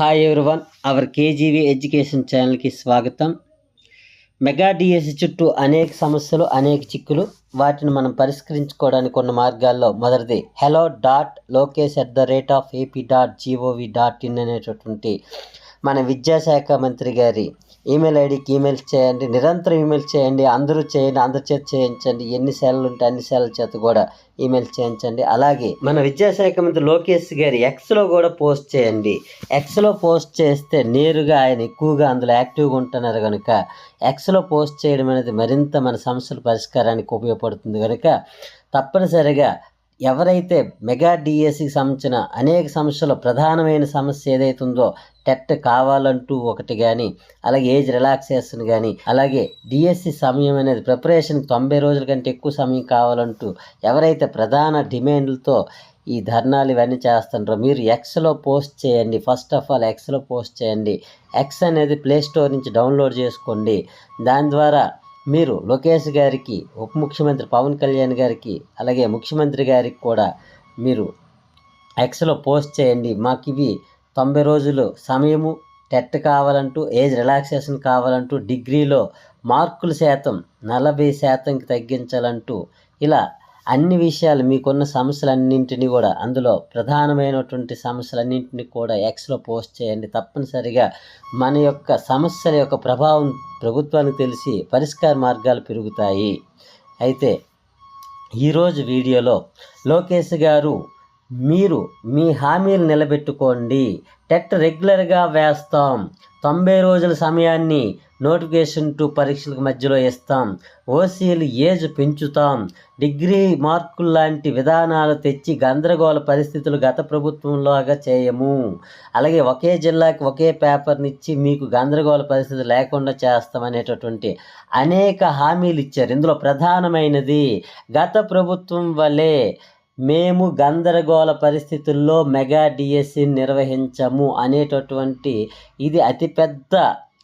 Hi everyone our KGV education ఛానల్కి స్వాగతం. Mega DSC చుట్టూ అనేక సమస్యలు అనేక చిక్కులు వాటిని మనం పరిష్కరించుకోవడానికి కొన్ని మార్గాల్లో మొదటిది hello dot Lokesh at the rate of AP dot gov dot in అనేటటువంటి మన విద్యాశాఖ మంత్రి గారి ఈమెయిల్ ఐడికి ఈమెయిల్ చేయండి నిరంతరం ఈమెయిల్ చేయండి అందరూ చేయండి అందరి చేత చేయించండి. ఎన్ని సెలవులు ఉంటే అన్ని సెలవుల చేత కూడా ఈమెయిల్ చేయించండి. అలాగే మన విద్యాశాఖ మంత్రి లోకేష్ గారి ఎక్స్లో కూడా పోస్ట్ చేయండి. ఎక్స్లో పోస్ట్ చేస్తే నేరుగా ఆయన ఎక్కువగా అందులో యాక్టివ్గా ఉంటున్నారు కనుక ఎక్స్లో పోస్ట్ చేయడం అనేది మరింత మన సమస్యల పరిష్కారానికి ఉపయోగపడుతుంది కనుక తప్పనిసరిగా ఎవరైతే మెగా డిఎస్సికి సంబంధించిన అనేక సమస్యలు ప్రధానమైన సమస్య ఏదైతే ఉందో టెట్ కావాలంటూ ఒకటి కానీ అలాగే ఏజ్ రిలాక్సేషన్ కానీ అలాగే డిఎస్సి సమయం అనేది ప్రిపరేషన్ తొంభై రోజుల కంటే ఎక్కువ సమయం కావాలంటూ ఎవరైతే ప్రధాన డిమాండ్లతో ఈ ధర్నాలు ఇవన్నీ చేస్తుంటారో మీరు ఎక్స్లో పోస్ట్ చేయండి. ఫస్ట్ ఆఫ్ ఆల్ ఎక్స్లో పోస్ట్ చేయండి. ఎక్స్ అనేది ప్లే స్టోర్ నుంచి డౌన్లోడ్ చేసుకోండి. దాని ద్వారా మీరు లోకేష్ గారికి ఉప ముఖ్యమంత్రి పవన్ కళ్యాణ్ గారికి అలాగే ముఖ్యమంత్రి గారికి కూడా మీరు ఎక్స్లో పోస్ట్ చేయండి. మాకు ఇవి తొంభై రోజులు సమయము టెట్ కావాలంటూ ఏజ్ రిలాక్సేషన్ కావాలంటూ డిగ్రీలో మార్కుల శాతం నలభై శాతంకి తగ్గించాలంటూ ఇలా అన్ని విషయాలు మీకున్న సమస్యలన్నింటినీ కూడా అందులో ప్రధానమైనటువంటి సమస్యలన్నింటినీ కూడా ఎక్స్లో పోస్ట్ చేయండి. తప్పనిసరిగా మన యొక్క సమస్యల యొక్క ప్రభావం ప్రభుత్వానికి తెలిసి పరిష్కార మార్గాలు పెరుగుతాయి. అయితే ఈరోజు వీడియోలో లోకేష్ గారు మీరు మీ హామీలు నిలబెట్టుకోండి. టెట్ రెగ్యులర్గా వేస్తాం. తొంభై రోజుల సమయాన్ని నోటిఫికేషన్ టు పరీక్షలకు మధ్యలో ఇస్తాం ఓసీలు ఏజ్ పెంచుతాం. డిగ్రీ మార్కులు లాంటి విధానాలు తెచ్చి గందరగోళ పరిస్థితులు గత ప్రభుత్వంలాగా చేయము. అలాగే ఒకే జిల్లాకి ఒకే పేపర్నిచ్చి మీకు గందరగోళ పరిస్థితి లేకుండా చేస్తామనేటటువంటి అనేక హామీలు ఇచ్చారు. ఇందులో ప్రధానమైనది గత ప్రభుత్వం వలె మేము గందరగోళ పరిస్థితుల్లో మెగా డిఎస్సి నిర్వహించము అనేటటువంటి ఇది అతిపెద్ద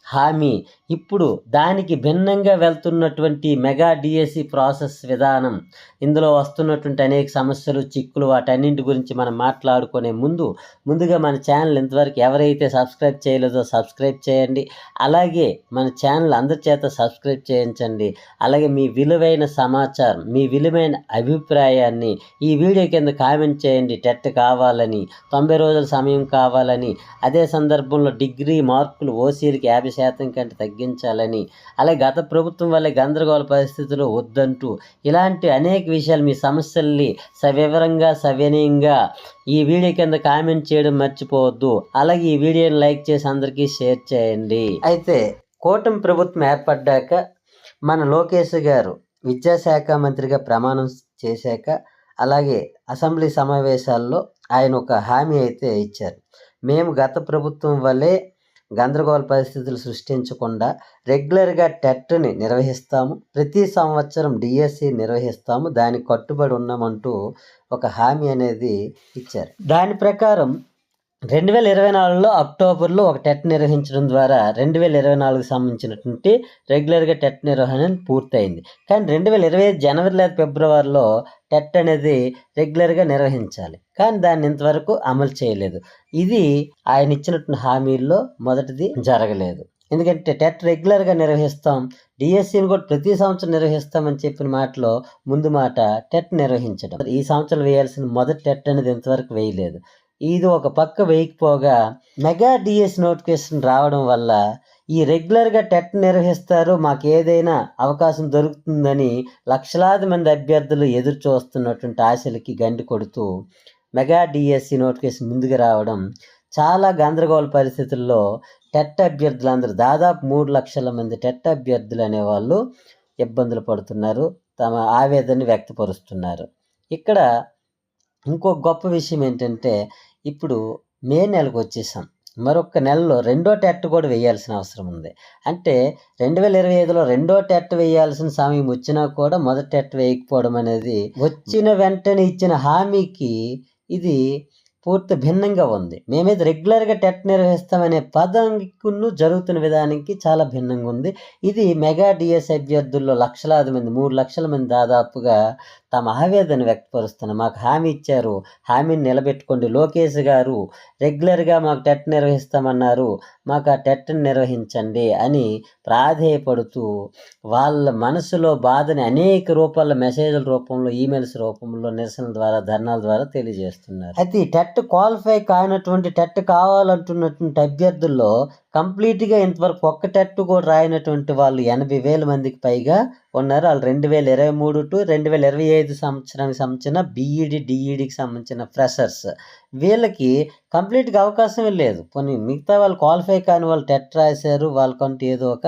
హామీ. ఇప్పుడు దానికి భిన్నంగా వెళ్తున్నటువంటి మెగా డిఎస్సి ప్రాసెస్ విధానం. ఇందులో వస్తున్నటువంటి అనేక సమస్యలు చిక్కులు వాటన్నింటి గురించి మనం మాట్లాడుకునే ముందు ముందుగా మన ఛానల్ ఇంతవరకు ఎవరైతే సబ్స్క్రైబ్ చేయలేదో సబ్స్క్రైబ్ చేయండి. అలాగే మన ఛానల్ అందరి చేత సబ్స్క్రైబ్ చేయించండి. అలాగే మీ విలువైన సమాచారం మీ విలువైన అభిప్రాయాన్ని ఈ వీడియో కింద కామెంట్ చేయండి. టెట్ కావాలని తొంభై రోజుల సమయం కావాలని. అదే సందర్భంలో డిగ్రీ మార్కులు ఓసీలకి యాభై శాతం కంటే తగ్గించాలని. అలాగే గత ప్రభుత్వం వల్ల గందరగోళ పరిస్థితులు వద్దంటూ ఇలాంటి అనేక విషయాలు మీ సమస్యల్ని సవివరంగా సవినయంగా ఈ వీడియో కింద కామెంట్ చేయడం మర్చిపోవద్దు. అలాగే ఈ వీడియోని లైక్ చేసి అందరికీ షేర్ చేయండి. అయితే కూటమి ప్రభుత్వం ఏర్పడ్డాక మన లోకేష్ గారు విద్యాశాఖ మంత్రిగా ప్రమాణం చేశాక అలాగే అసెంబ్లీ సమావేశాల్లో ఆయన ఒక హామీ అయితే ఇచ్చారు. మేము గత ప్రభుత్వం వల్లే గందరగోళ పరిస్థితులు సృష్టించకుండా రెగ్యులర్గా టెట్ని నిర్వహిస్తాము. ప్రతి సంవత్సరం డిఎస్సి నిర్వహిస్తాము. దానికి కట్టుబడి ఉన్నామంటూ ఒక హామీ అనేది ఇచ్చారు. దాని ప్రకారం రెండు వేల ఇరవై నాలుగులో అక్టోబర్లో ఒక టెట్ నిర్వహించడం ద్వారా రెండు వేల ఇరవై నాలుగుకి సంబంధించినటువంటి రెగ్యులర్గా టెట్ నిర్వహణ పూర్తయింది. కానీ రెండు వేల ఇరవై ఐదు జనవరి లేదా ఫిబ్రవరిలో టెట్ అనేది రెగ్యులర్గా నిర్వహించాలి. కానీ దాన్ని ఇంతవరకు అమలు చేయలేదు. ఇది ఆయన ఇచ్చినటువంటి హామీల్లో మొదటిది జరగలేదు. ఎందుకంటే టెట్ రెగ్యులర్గా నిర్వహిస్తాం డిఎస్సిని కూడా ప్రతి సంవత్సరం నిర్వహిస్తామని చెప్పిన మాటలో ముందు మాట టెట్ నిర్వహించడం. ఈ సంవత్సరం వేయాల్సిన మొదటి టెట్ అనేది ఇంతవరకు వేయలేదు. ఇది ఒక పక్క వేయకపోగా మెగా డిఎస్ నోటిఫికేషన్ రావడం వల్ల ఈ రెగ్యులర్గా టెట్ నిర్వహిస్తారు మాకు ఏదైనా అవకాశం దొరుకుతుందని లక్షలాది మంది అభ్యర్థులు ఎదురు చూస్తున్నటువంటి ఆశలకి గండి కొడుతూ మెగా డిఎస్సి నోటిఫికేషన్ ముందుకు రావడం చాలా గందరగోళ పరిస్థితుల్లో టెట్ అభ్యర్థులందరూ దాదాపు మూడు లక్షల మంది టెట్ అభ్యర్థులు అనేవాళ్ళు ఇబ్బందులు పడుతున్నారు తమ ఆవేదన వ్యక్తపరుస్తున్నారు. ఇక్కడ ఇంకో గొప్ప విషయం ఏంటంటే ఇప్పుడు మే నెలకు వచ్చేసాం. మరొక నెలలో రెండో టెట్ కూడా వేయాల్సిన అవసరం ఉంది. అంటే రెండు వేల ఇరవై ఐదులో రెండో టెట్ వేయాల్సిన సమయం వచ్చినా కూడా మొదటి టెట్ వేయకపోవడం అనేది వచ్చిన వెంటనే ఇచ్చిన హామీకి ఇది పూర్తి భిన్నంగా ఉంది. మేమేది రెగ్యులర్గా టెట్ నిర్వహిస్తామనే పదంకును జరుగుతున్న విధానానికి చాలా భిన్నంగా ఉంది. ఇది మెగా డిఎస్ అభ్యర్థుల్లో లక్షలాది మంది మూడు లక్షల మంది దాదాపుగా తమ ఆవేదన వ్యక్తపరుస్తున్న మాకు హామీ ఇచ్చారు. హామీని నిలబెట్టుకోండి లోకేష్ గారు. రెగ్యులర్గా మాకు టెట్ నిర్వహిస్తామన్నారు. మాకు ఆ టెట్ని నిర్వహించండి అని ప్రాధేయపడుతూ వాళ్ళ మనసులో బాధని అనేక రూపాల్లో మెసేజ్ల రూపంలో ఈమెయిల్స్ రూపంలో నిరసనల ద్వారా ధర్నాల ద్వారా తెలియజేస్తున్నారు. అయితే ఈ టెట్ క్వాలిఫై కానటువంటి టెట్ కావాలంటున్నటువంటి అభ్యర్థుల్లో కంప్లీట్గా ఇంతవరకు ఒక్క టెట్ కూడా రాయినటువంటి వాళ్ళు ఎనభై వేల మందికి పైగా ఉన్నారు. వాళ్ళు రెండు వేల ఇరవై మూడు టు రెండు వేల ఇరవై ఐదు సంవత్సరానికి సంబంధించిన బీఈడి డిఈడికి సంబంధించిన ఫ్రెషర్స్ వీళ్ళకి కంప్లీట్గా అవకాశమే లేదు. కొన్ని మిగతా వాళ్ళు క్వాలిఫై కాని వాళ్ళు టెట్ రాశారు వాళ్ళకంటూ ఏదో ఒక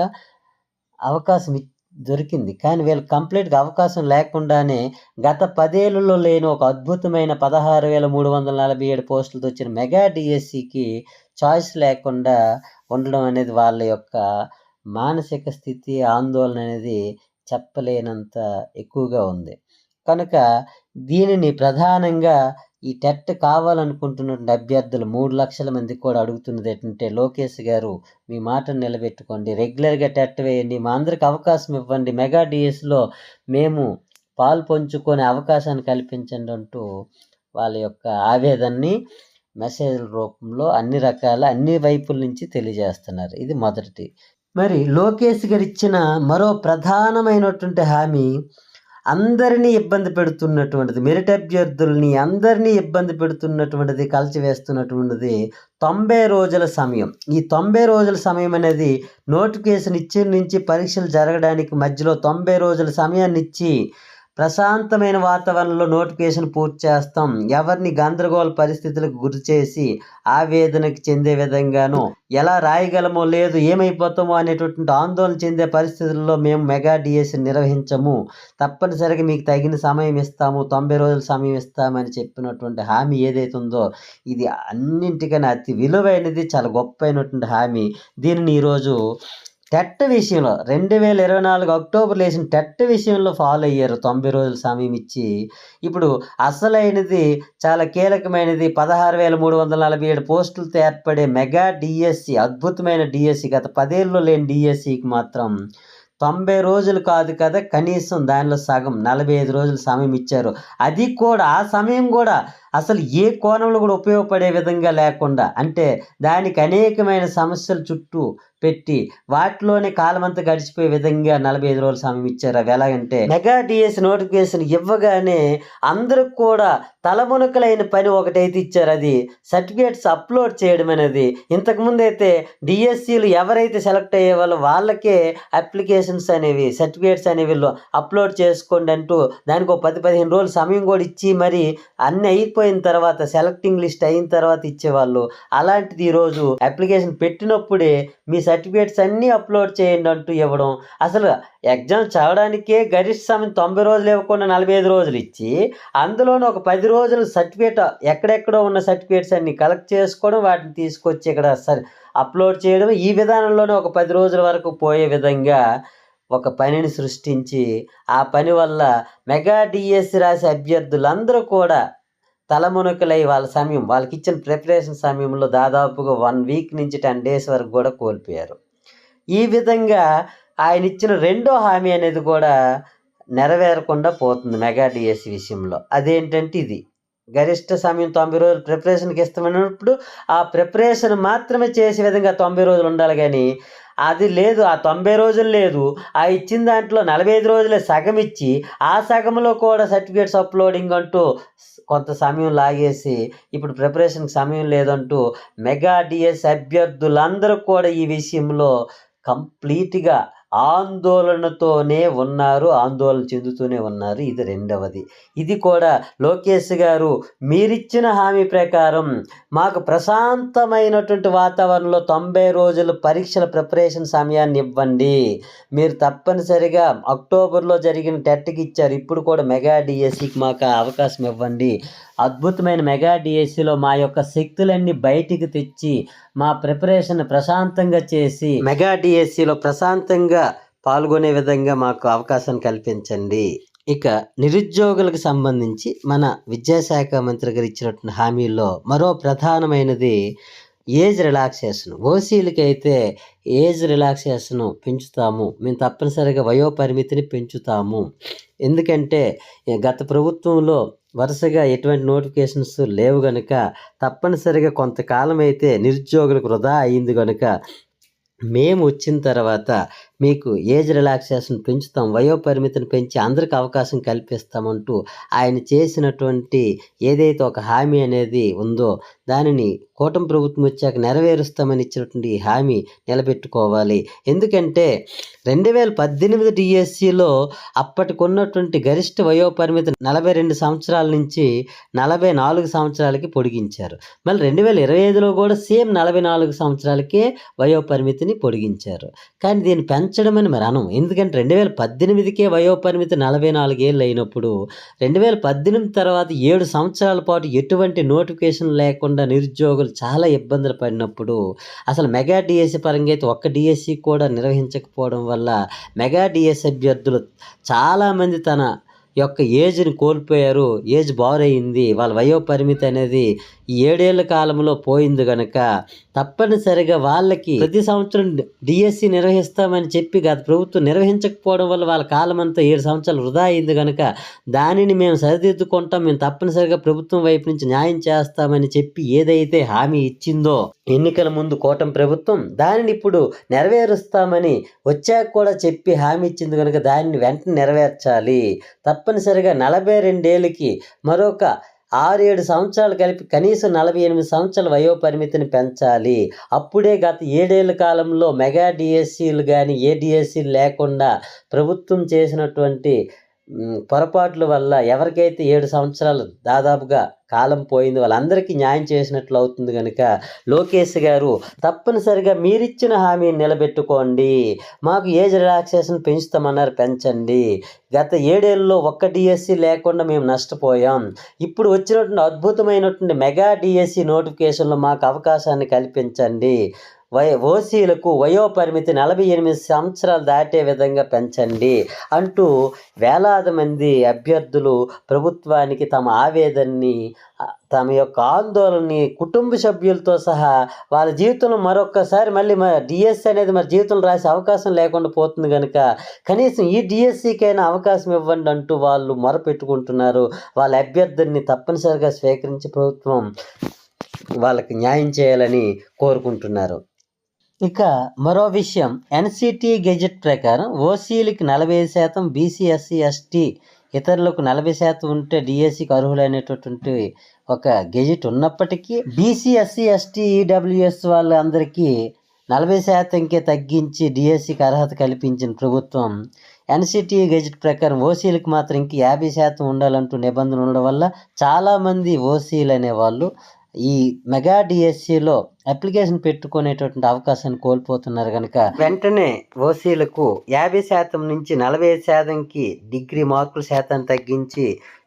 అవకాశం దొరికింది. కానీ వీళ్ళకి కంప్లీట్గా అవకాశం లేకుండానే గత పదేళ్ళలో లేని ఒక అద్భుతమైన పదహారు వేల మూడు వందల నలభై ఏడు పోస్టులతో వచ్చిన మెగా డిఎస్సికి చాయిస్ లేకుండా ఉండడం అనేది వాళ్ళ యొక్క మానసిక స్థితి ఆందోళన అనేది చెప్పలేనంత ఎక్కువగా ఉంది. కనుక దీనిని ప్రధానంగా ఈ టెట్ కావాలనుకుంటున్న అభ్యర్థులు మూడు లక్షల మంది కూడా అడుగుతున్నది ఏంటంటే లోకేష్ గారు మీ మాటను నిలబెట్టుకోండి. రెగ్యులర్గా టెట్ వేయండి. మా అందరికి అవకాశం ఇవ్వండి. మెగా డిఎస్లో మేము పాలు పంచుకునే అవకాశాన్ని కల్పించండి అంటూ వాళ్ళ యొక్క ఆవేదనని మెసేజ్ల రూపంలో అన్ని రకాల అన్ని వైపుల నుంచి తెలియజేస్తున్నారు. ఇది మొదటిది. మరి లోకేష్ గారు ఇచ్చిన మరో ప్రధానమైనటువంటి హామీ అందరినీ ఇబ్బంది పెడుతున్నటువంటిది మెరిట్ అభ్యర్థుల్ని అందరినీ ఇబ్బంది పెడుతున్నటువంటిది కలిచివేస్తున్నటువంటిది తొంభై రోజుల సమయం. ఈ తొంభై రోజుల సమయం అనేది నోటిఫికేషన్ ఇచ్చే నుంచి పరీక్షలు జరగడానికి మధ్యలో తొంభై రోజుల సమయాన్ని ఇచ్చి ప్రశాంతమైన వాతావరణంలో నోటిఫికేషన్ పూర్తి చేస్తాం. ఎవరిని గందరగోళ పరిస్థితులకు గురి చేసి ఆవేదనకు చెందే విధంగాను ఎలా రాయగలమో లేదు ఏమైపోతామో అనేటటువంటి ఆందోళన చెందే పరిస్థితుల్లో మేము మెగా డిఎస్ నిర్వహించము. తప్పనిసరిగా మీకు తగిన సమయం ఇస్తాము. తొంభై రోజుల సమయం ఇస్తామని చెప్పినటువంటి హామీ ఏదైతే ఉందో ఇది అన్నింటికన్నా అతి విలువైనది చాలా గొప్పైనటువంటి హామీ. దీనిని ఈరోజు టెట్ విషయంలో రెండు వేల ఇరవై నాలుగు అక్టోబర్లో వేసిన టెట్ విషయంలో ఫాలో అయ్యారు తొంభై రోజుల సమయం ఇచ్చి. ఇప్పుడు అసలైనది చాలా కీలకమైనది పదహారు వేల మూడు వందల నలభై ఏడు పోస్టులతో ఏర్పడే మెగా డిఎస్సి అద్భుతమైన డిఎస్సి గత పదేళ్ళు లేని డిఎస్సికి మాత్రం తొంభై రోజులు కాదు కదా కనీసం దానిలో సగం నలభై ఐదు రోజులు సమయం ఇచ్చారు. అది కూడా ఆ సమయం కూడా అసలు ఏ కోణంలో కూడా ఉపయోగపడే విధంగా లేకుండా అంటే దానికి అనేకమైన సమస్యలు చుట్టూ పెట్టి వాటిలోనే కాలమంతా గడిచిపోయే విధంగా నలభై ఐదు రోజులు సమయం ఇచ్చారు. అవి ఎలాగంటే మెగా డిఎస్ నోటిఫికేషన్ ఇవ్వగానే అందరికి కూడా తలమునకలైన పని ఒకటైతే ఇచ్చారు. అది సర్టిఫికేట్స్ అప్లోడ్ చేయడం అనేది. ఇంతకుముందు అయితే డిఎస్సీలు ఎవరైతే సెలెక్ట్ అయ్యే వాళ్ళు వాళ్ళకే అప్లికేషన్స్ అనేవి సర్టిఫికేట్స్ అనేవి అప్లోడ్ చేసుకోండి అంటూ దానికి ఒక పది పదిహేను రోజులు సమయం కూడా ఇచ్చి మరి అన్ని అయిపోయిన తర్వాత సెలెక్టింగ్ లిస్ట్ అయిన తర్వాత ఇచ్చేవాళ్ళు. అలాంటిది ఈరోజు అప్లికేషన్ పెట్టినప్పుడే మీ సర్టిఫికేట్స్ అన్నీ అప్లోడ్ చేయండి అంటూ ఇవ్వడం. అసలు ఎగ్జామ్ చదవడానికే గరిష్ట సమయం తొంభై రోజులు ఇవ్వకుండా నలభై ఐదు రోజులు ఇచ్చి అందులోనూ ఒక పది రోజులు సర్టిఫికేట్ ఎక్కడెక్కడో ఉన్న సర్టిఫికేట్స్ అన్ని కలెక్ట్ చేసుకోవడం వాటిని తీసుకొచ్చి ఇక్కడ అప్లోడ్ చేయడం ఈ విధానంలోనే ఒక పది రోజుల వరకు పోయే విధంగా ఒక పనిని సృష్టించి ఆ పని వల్ల మెగా డిఎస్సి రాసే అభ్యర్థులందరూ కూడా తలమునకలై వాళ్ళ సమయం వాళ్ళకి ఇచ్చిన ప్రిపరేషన్ సమయంలో దాదాపుగా వన్ వీక్ నుంచి టెన్ డేస్ వరకు కూడా కోల్పోయారు. ఈ విధంగా ఆయన ఇచ్చిన రెండో హామీ అనేది కూడా నెరవేరకుండా పోతుంది మెగా డిఎస్సి విషయంలో. అదేంటంటే ఇది గరిష్ట సమయం తొంభై రోజులు ప్రిపరేషన్కి ఇస్తామన్నప్పుడు ఆ ప్రిపరేషన్ మాత్రమే చేసే విధంగా తొంభై రోజులు ఉండాలి కానీ అది లేదు ఆ తొంభై రోజులు లేదు. ఆ ఇచ్చిన దాంట్లో నలభై ఐదు రోజులే సగం ఇచ్చి ఆ సగంలో కూడా సర్టిఫికేట్స్ అప్లోడింగ్ అంటూ కొంత సమయం లాగేసి ఇప్పుడు ప్రిపరేషన్కి సమయం లేదంటూ మెగా డిఎస్ అభ్యర్థులందరూ కూడా ఈ విషయంలో కంప్లీట్గా ఆందోళనతోనే ఉన్నారు ఆందోళన చెందుతూనే ఉన్నారు. ఇది రెండవది. ఇది కూడా లోకేష్ గారు మీరిచ్చిన హామీ ప్రకారం మాకు ప్రశాంతమైనటువంటి వాతావరణంలో తొంభై రోజులు పరీక్షల ప్రిపరేషన్ సమయాన్ని ఇవ్వండి. మీరు తప్పనిసరిగా అక్టోబర్లో జరిగిన టెట్కి ఇచ్చారు. ఇప్పుడు కూడా మెగా డిఎస్సికి మాకు అవకాశం ఇవ్వండి. అద్భుతమైన మెగా డిఎస్సిలో మా యొక్క శక్తులన్నీ బయటికి తెచ్చి మా ప్రిపరేషన్ ప్రశాంతంగా చేసి మెగా డిఎస్సిలో ప్రశాంతంగా పాల్గొనే విధంగా మాకు అవకాశం కల్పించండి. ఇక నిరుద్యోగులకు సంబంధించి మన విద్యాశాఖ మంత్రి గారు ఇచ్చినటువంటి హామీల్లో మరో ప్రధానమైనది ఏజ్ రిలాక్సేషన్. ఓసీలకి అయితే ఏజ్ రిలాక్సేషన్ పెంచుతాము. మేము తప్పనిసరిగా వయోపరిమితిని పెంచుతాము. ఎందుకంటే గత ప్రభుత్వంలో వరుసగా ఎటువంటి నోటిఫికేషన్స్ లేవు గనుక తప్పనిసరిగా కొంతకాలం అయితే నిరుద్యోగులకు వృధా అయింది కనుక మేము వచ్చిన తర్వాత మీకు ఏజ్ రిలాక్సేషన్ పెంచుతాం వయోపరిమితిని పెంచి అందరికి అవకాశం కల్పిస్తామంటూ ఆయన చేసినటువంటి ఏదైతే ఒక హామీ అనేది ఉందో దానిని కూటమి ప్రభుత్వం వచ్చాక నెరవేరుస్తామని ఇచ్చినటువంటి హామీ నిలబెట్టుకోవాలి. ఎందుకంటే రెండు వేల పద్దెనిమిది డిఎస్సిలో అప్పటికున్నటువంటి గరిష్ట వయోపరిమితి నలభై రెండు సంవత్సరాల నుంచి నలభై నాలుగు సంవత్సరాలకి పొడిగించారు. మళ్ళీ రెండు వేల ఇరవై ఐదులో కూడా సేమ్ నలభై నాలుగు సంవత్సరాలకే వయోపరిమితిని పొడిగించారు. కానీ దీన్ని పెంచ పెంచడం అని మరి అనం ఎందుకంటే రెండు వేల పద్దెనిమిదికే వయోపరిమితి నలభై నాలుగేళ్ళు అయినప్పుడు రెండు వేల పద్దెనిమిది తర్వాత ఏడు సంవత్సరాల పాటు ఎటువంటి నోటిఫికేషన్ లేకుండా నిరుద్యోగులు చాలా ఇబ్బందులు పడినప్పుడు అసలు మెగా డిఎస్సి పరంగా అయితే ఒక్క డిఎస్సి కూడా నిర్వహించకపోవడం వల్ల మెగా డిఎస్సి అభ్యర్థులు చాలామంది తన యొక్క ఏజ్ని కోల్పోయారు. ఏజ్ బారయింది. వాళ్ళ వయో పరిమితి అనేది ఈ ఏడేళ్ళ కాలంలో పోయింది కనుక తప్పనిసరిగా వాళ్ళకి ప్రతి సంవత్సరం డిఎస్సి నిర్వహిస్తామని చెప్పి గత ప్రభుత్వం నిర్వహించకపోవడం వల్ల వాళ్ళ కాలం అంతా ఏడు సంవత్సరాలు వృధా అయింది కనుక దానిని మేము సరిదిద్దుకుంటాం. మేము తప్పనిసరిగా ప్రభుత్వం వైపు నుంచి న్యాయం చేస్తామని చెప్పి ఏదైతే హామీ ఇచ్చిందో ఎన్నికల ముందు కూటమి ప్రభుత్వం దానిని ఇప్పుడు నెరవేరుస్తామని వచ్చాక కూడా చెప్పి హామీ ఇచ్చింది కనుక దానిని వెంటనే నెరవేర్చాలి. తప్ప తప్పనిసరిగా నలభై రెండేళ్ళకి మరొక ఆరు ఏడు సంవత్సరాలు కలిపి కనీసం నలభై ఎనిమిది సంవత్సరాల వయోపరిమితిని పెంచాలి. అప్పుడే గత ఏడేళ్ళ కాలంలో మెగా డిఎస్సీలు కానీ ఏ డిఎస్సీలు లేకుండా ప్రభుత్వం చేసినటువంటి పొరపాట్ల వల్ల ఎవరికైతే ఏడు సంవత్సరాలు దాదాపుగా కాలం పోయింది వాళ్ళందరికీ న్యాయం చేసినట్లు అవుతుంది కనుక లోకేష్ గారు తప్పనిసరిగా మీరిచ్చిన హామీని నిలబెట్టుకోండి. మాకు ఏజ్ రిలాక్సేషన్ పెంచుతామన్నారు పెంచండి. గత ఏడేళ్ళలో ఒక్క డిఎస్సి లేకుండా మేము నష్టపోయాం. ఇప్పుడు వచ్చినటువంటి అద్భుతమైనటువంటి మెగా డిఎస్సి నోటిఫికేషన్లో మాకు అవకాశాన్ని కల్పించండి. వయ ఓసీలకు వయోపరిమితి నలభై ఎనిమిది సంవత్సరాలు దాటే విధంగా పెంచండి అంటూ వేలాది మంది అభ్యర్థులు ప్రభుత్వానికి తమ ఆవేదనని తమ యొక్క ఆందోళనని కుటుంబ సభ్యులతో సహా వాళ్ళ జీవితంలో మరొక్కసారి మళ్ళీ డిఎస్సి అనేది మరి జీవితంలో రాసే అవకాశం లేకుండా పోతుంది కనుక కనీసం ఈ డిఎస్సికైనా అవకాశం ఇవ్వండి అంటూ వాళ్ళు మొరపెట్టుకుంటున్నారు. వాళ్ళ అభ్యర్థుల్ని తప్పనిసరిగా స్వీకరించి ప్రభుత్వం వాళ్ళకి న్యాయం చేయాలని కోరుకుంటున్నారు. ఇక మరో విషయం. ఎన్సిటి గెజెట్ ప్రకారం ఓసీలకి నలభై శాతం బీసీ ఎస్సీ ఎస్టీ ఇతరులకు నలభై శాతం ఉంటే డిఎస్సికి అర్హులైనటువంటి ఒక గెజెట్ ఉన్నప్పటికీ బీసీ ఎస్సీ ఎస్టీ ఈడబ్ల్యూఎస్ వాళ్ళందరికీ నలభై శాతంకే తగ్గించి డిఎస్సికి అర్హత కల్పించిన ప్రభుత్వం ఎన్సిటి గెజెట్ ప్రకారం ఓసీలకు మాత్రం ఇంక యాభై శాతం ఉండాలంటూ నిబంధన ఉండడం వల్ల చాలామంది ఓసీలు అనేవాళ్ళు ఈ మెగా డిఎస్సిలో అప్లికేషన్ పెట్టుకునేటటువంటి అవకాశాన్ని కోల్పోతున్నారు కనుక వెంటనే ఓసీలకు యాభై శాతం నుంచి నలభై శాతంకి డిగ్రీ మార్కుల శాతాన్ని తగ్గించి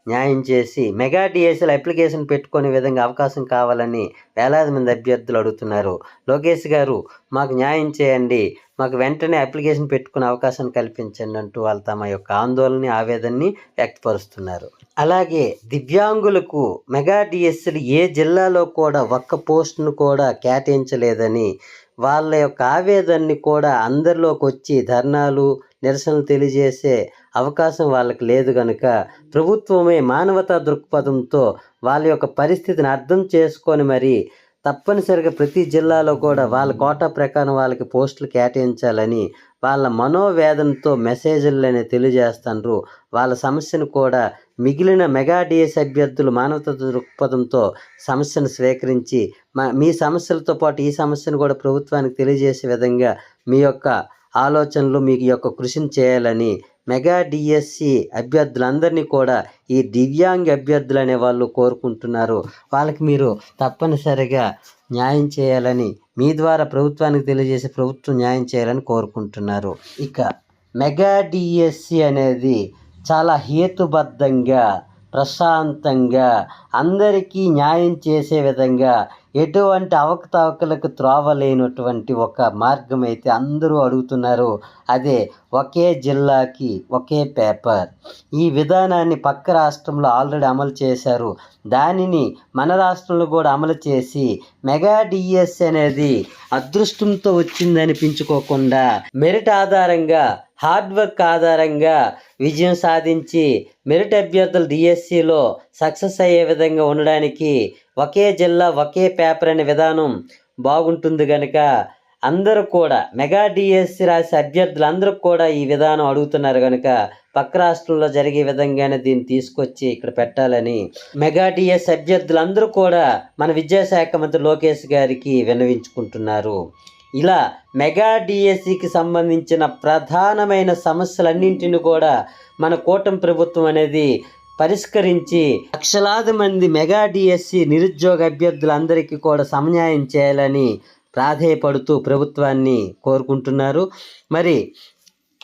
న్యాయం చేసి మెగా డిఎస్సీలో అప్లికేషన్ పెట్టుకునే విధంగా అవకాశం కావాలని వేలాది మంది అభ్యర్థులు అడుగుతున్నారు. లోకేష్ గారు మాకు న్యాయం చేయండి మాకు వెంటనే అప్లికేషన్ పెట్టుకునే అవకాశం కల్పించండి అంటూ వాళ్ళు తమ యొక్క ఆందోళన ఆవేదనని వ్యక్తపరుస్తున్నారు. అలాగే దివ్యాంగులకు మెగా డిఎస్సీలు ఏ జిల్లాలో కూడా ఒక్క పోస్టును కూడా కేటాయించలేదని వాళ్ళ యొక్క ఆవేదనని కూడా అందరిలోకి వచ్చి ధర్నాలు నిరసనలు తెలియజేసే అవకాశం వాళ్ళకి లేదు కనుక ప్రభుత్వమే మానవతా దృక్పథంతో వాళ్ళ యొక్క పరిస్థితిని అర్థం చేసుకొని మరి తప్పనిసరిగా ప్రతి జిల్లాలో కూడా వాళ్ళ కోటా ప్రకారం వాళ్ళకి పోస్టులు కేటాయించాలని వాళ్ళ మనోవేదనతో మెసేజ్లనే తెలియజేస్తున్నారు వాళ్ళ సమస్యను కూడా మిగిలిన మెగా డిఎస్ అభ్యర్థులు మానవత దృక్పథంతో సమస్యను స్వీకరించి మా మీ సమస్యలతో పాటు ఈ సమస్యను కూడా ప్రభుత్వానికి తెలియజేసే విధంగా మీ యొక్క ఆలోచనలు మీ యొక్క కృషిని చేయాలని మెగా డిఎస్సి అభ్యర్థులందరినీ కూడా ఈ దివ్యాంగ అభ్యర్థులు అనే వాళ్ళు కోరుకుంటున్నారు. వాళ్ళకి మీరు తప్పనిసరిగా న్యాయం చేయాలని మీ ద్వారా ప్రభుత్వానికి తెలియజేసి ప్రభుత్వం న్యాయం చేయాలని కోరుకుంటున్నారు. ఇక మెగా డిఎస్సి అనేది చాలా హేతుబద్ధంగా ప్రశాంతంగా అందరికీ న్యాయం చేసే విధంగా ఎటువంటి అవకతవకలకు త్రోవ లేనటువంటి ఒక మార్గం అయితే అందరూ అడుగుతున్నారు. అదే ఒకే జిల్లాకి ఒకే పేపర్. ఈ విధానాన్ని పక్క రాష్ట్రంలో ఆల్రెడీ అమలు చేశారు. దానిని మన రాష్ట్రంలో కూడా అమలు చేసి మెగా డిఎస్ అనేది అదృష్టంతో వచ్చిందనిపించుకోకుండా మెరిట్ ఆధారంగా హార్డ్ వర్క్ ఆధారంగా విజయం సాధించి మెరిట్ అభ్యర్థులు డిఎస్సిలో సక్సెస్ అయ్యే విధంగా ఉండడానికి ఒకే జిల్లా ఒకే పేపర్ అనే విధానం బాగుంటుంది కనుక అందరూ కూడా మెగా డిఎస్సి రాసే అభ్యర్థులు అందరూ కూడా ఈ విధానం అడుగుతున్నారు కనుక పక్క రాష్ట్రంలో జరిగే విధంగానే దీన్ని తీసుకొచ్చి ఇక్కడ పెట్టాలని మెగా డిఎస్ అభ్యర్థులందరూ కూడా మన విద్యాశాఖ మంత్రి లోకేష్ గారికి విన్నవించుకుంటున్నారు. ఇలా మెగా డిఎస్సికి సంబంధించిన ప్రధానమైన సమస్యలన్నింటిని కూడా మన కూటమి ప్రభుత్వం అనేది పరిష్కరించి లక్షలాది మంది మెగా డిఎస్సి నిరుద్యోగ అభ్యర్థులందరికీ కూడా సమన్యాయం చేయాలని ప్రాధేయపడుతూ ప్రభుత్వాన్ని కోరుకుంటున్నారు. మరి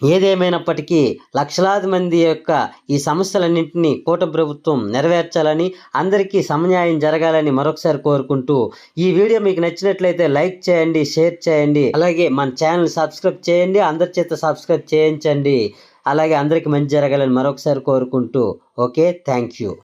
ఏదేమైనప్పటికీ లక్షలాది మంది యొక్క ఈ సమస్యలన్నింటినీ కూటమి ప్రభుత్వం నెరవేర్చాలని అందరికీ సమన్యాయం జరగాలని మరొకసారి కోరుకుంటూ ఈ వీడియో మీకు నచ్చినట్లయితే లైక్ చేయండి షేర్ చేయండి. అలాగే మన ఛానల్ సబ్స్క్రైబ్ చేయండి అందరి చేత సబ్స్క్రైబ్ చేయించండి. అలాగే అందరికీ మంచి జరగాలని మరొకసారి కోరుకుంటూ. Okay thank you.